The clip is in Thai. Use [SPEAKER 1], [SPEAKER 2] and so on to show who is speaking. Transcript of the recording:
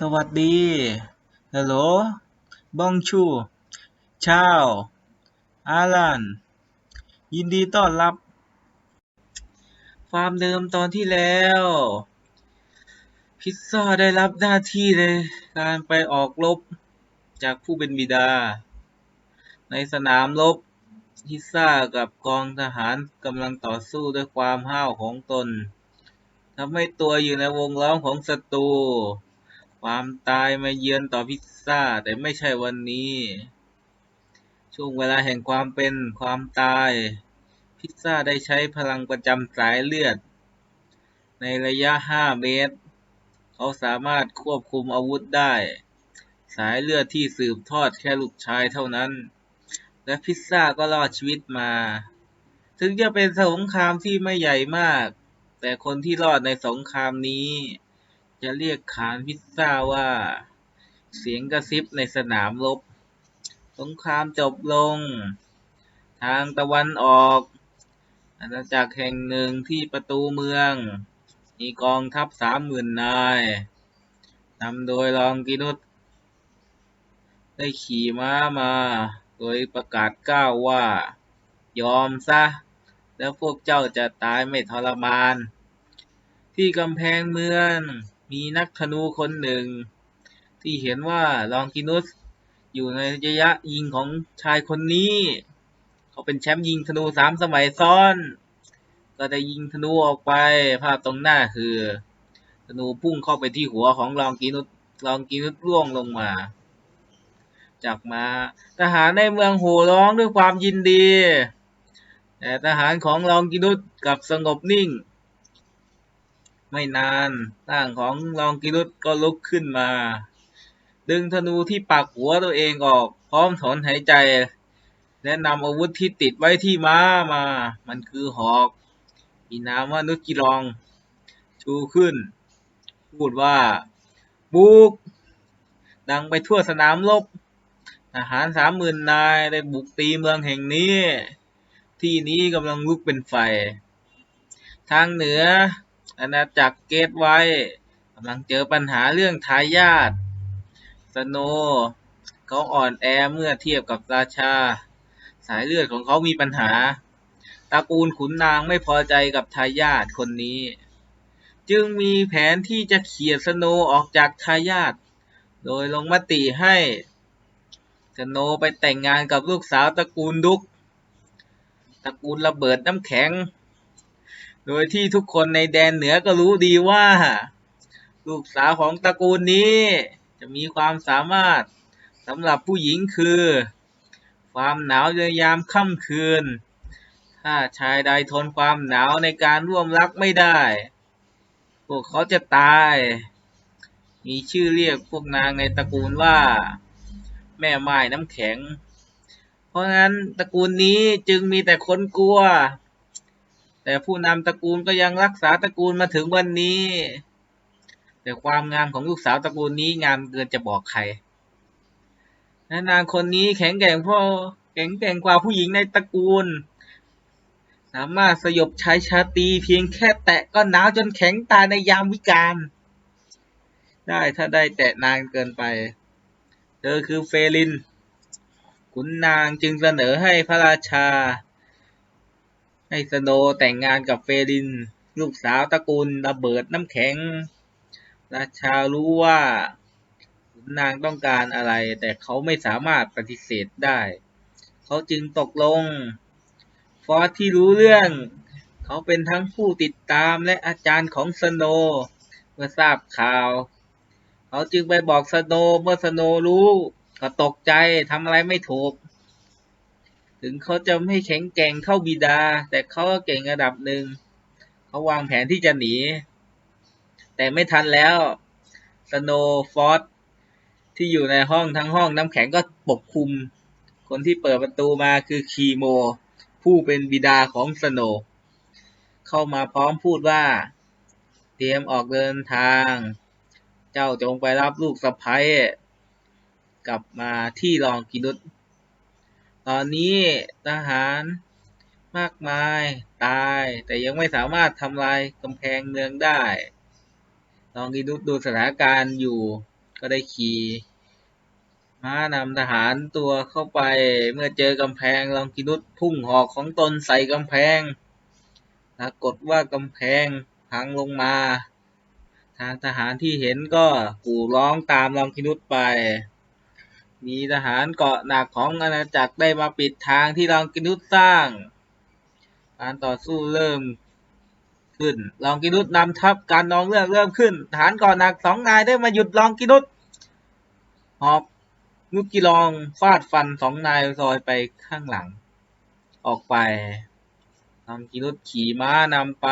[SPEAKER 1] สวัสดีฮัลโหลบองชูชาวอาลันยินดีต้อนรับ ฟาร์มเดิมตอนที่แล้ว พิซซ่าได้รับหน้าที่ในการไปออกรบจากผู้เป็นบิดา ในสนามรบพิซซ่ากับกองทหารกำลังต่อสู้ด้วยความห้าวของตนทำให้ตัวอยู่ในวงล้อมของศัตรู ความตายมาเยือนต่อพิซซ่า แต่ไม่ใช่วันนี้ ช่วงเวลาแห่งความเป็นความตาย พิซซ่าได้ใช้พลังประจำสายเลือด ในระยะ 5 เมตร เขาสามารถควบคุมอาวุธได้ สายเลือดที่สืบทอดแค่ลูกชายเท่านั้น และพิซซ่าก็รอดชีวิตมา ถึงจะเป็นสงครามที่ไม่ใหญ่มาก แต่คนที่รอดในสงครามนี้ จะเรียกขานพิซซ่าว่า เสียงกระซิบในสนามรบ สงครามจบลง ทางตะวันออกอาณาจักรแห่งหนึ่งที่ประตูเมือง มีกองทัพสามหมื่นนายนำโดยรองกินุสได้ขี่ม้ามา โดยประกาศก้าวว่า ยอมซะ แล้วพวกเจ้าจะตายไม่ทรมาน ที่กำแพงเมือง มีนักธนูคนหนึ่ง ที่เห็นว่าลองกินุสอยู่ในระยะยิงของชายคนนี้ เขาเป็นแชมป์ยิงธนูสามสมัยซ้อน ก็ได้ยิงธนูออกไปภาพตรงหน้าคือ ธนูพุ่งเข้าไปที่หัวของลองกินุสลองกินุสร่วงลงมา จากมาทหารในเมืองโห่ร้องด้วยความยินดี แต่ทหารของลองกินุสกลับสงบนิ่ง ไม่นานร่างของลองกินุสก็ลุกขึ้นมา ดึงธนูที่ปักหัวตัวเองออกพร้อมถอนหายใจ และนำอาวุธที่ติดไว้ที่ม้ามา มันคือหอกมีนามว่านุกิลอง ชูขึ้น พูดว่าบุกดังไปทั่วสนามรบทหารสามหมื่นนายได้บุกตีเมืองแห่งนี้ ที่นี้กำลังลุกเป็นไฟ ทางเหนือ อาณาจักรเกตไว้กำลังเจอปัญหาเรื่องทายาทสโนเขาอ่อนแอเมื่อเทียบกับราชา สายเลือดของเขามีปัญหาตระกูลขุนนางไม่พอใจกับทายาทคนนี้ จึงมีแผนที่จะเขี่ยสโนออกจากทายาทโดยลงมติให้สโนไปแต่งงานกับลูกสาวตระกูลดุกตระกูลระเบิดน้ำแข็ง โดยที่ทุกคนในแดนเหนือก็รู้ดีว่า ลูกสาวของตระกูลนี้ จะมีความสามารถสำหรับผู้หญิงคือ ความหนาวในยามค่ำคืน ถ้าชายใดทนความหนาวในการร่วมรักไม่ได้ พวกเขาจะตาย มีชื่อเรียกพวกนางในตระกูลว่า แม่ไม้น้ำแข็ง เพราะงั้นตระกูลนี้จึงมีแต่คนกลัว แต่ผู้นำตระกูลก็ยังรักษาตระกูลมาถึงวันนี้ แต่ความงามของลูกสาวตระกูลนี้งามเกินจะบอกใครนางคนนี้แข็งแกร่งพราะแข็งแกร่งกว่าผู้หญิงในตระกูล สามารถสยบชายชาตีเพียงแค่แตะก็หนาวจนแข็งตายในยามวิกาลได้ถ้าได้แตะนานเกินไป เธอคือเฟลินขุนนางจึงเสนอให้พระราชา ให้สโนแต่งงานกับเฟลิน ลูกสาวตระกูลระเบิดน้ำแข็ง ราชารู้ว่าขุนนางต้องการอะไร แต่เขาไม่สามารถปฏิเสธได้ เขาจึงตกลง ฟอสที่รู้เรื่อง เขาเป็นทั้งผู้ติดตามและอาจารย์ของสโนเมื่อทราบข่าว เขาจึงไปบอกสโนเมื่อสโนรู้ ก็ตกใจทำอะไรไม่ถูก ถึงเขาจะไม่แข็งแกร่งเท่าบิดา แต่เขาก็เก่งระดับหนึ่ง เขาวางแผนที่จะหนี แต่ไม่ทันแล้วสโนว์ฟอสที่อยู่ในห้องทั้งห้องน้ำแข็งก็ปกคลุม คนที่เปิดประตูมาคือคีโม ผู้เป็นบิดาของสโนว์เข้ามาพร้อมพูดว่า เตรียมออกเดินทาง เจ้าจงไปรับลูกสะพ้ยกลับมาที่รองกินุส ตอนนี้ทหารมากมายตายแต่ยังไม่สามารถทำลายกำแพงเมืองได้ ลองกินุสดูสถานการณ์อยู่ก็ได้ขี่ม้านำทหารตัวเข้าไปเมื่อเจอกำแพงลองกินุษพุ่งหอกของตนใส่กำแพงปรากฏว่ากำแพงพังลงมา ทางทหารที่เห็นก็กู่ร้องตามลองกินุษไป มีทหารเกาะหนักของอาณาจักรได้มาปิดทางที่ลองกินุษสร้าง การต่อสู้เริ่มขึ้น ลองกินุษนำทัพการนองเรื่องเริ่มขึ้น ทหารเกาะหนักสองนายได้มาหยุดลองกินุษหอกนุกกิลองฟาดฟันสองนายซอยไปข้างหลัง ออกไปลองกินุษขี่ม้านำไป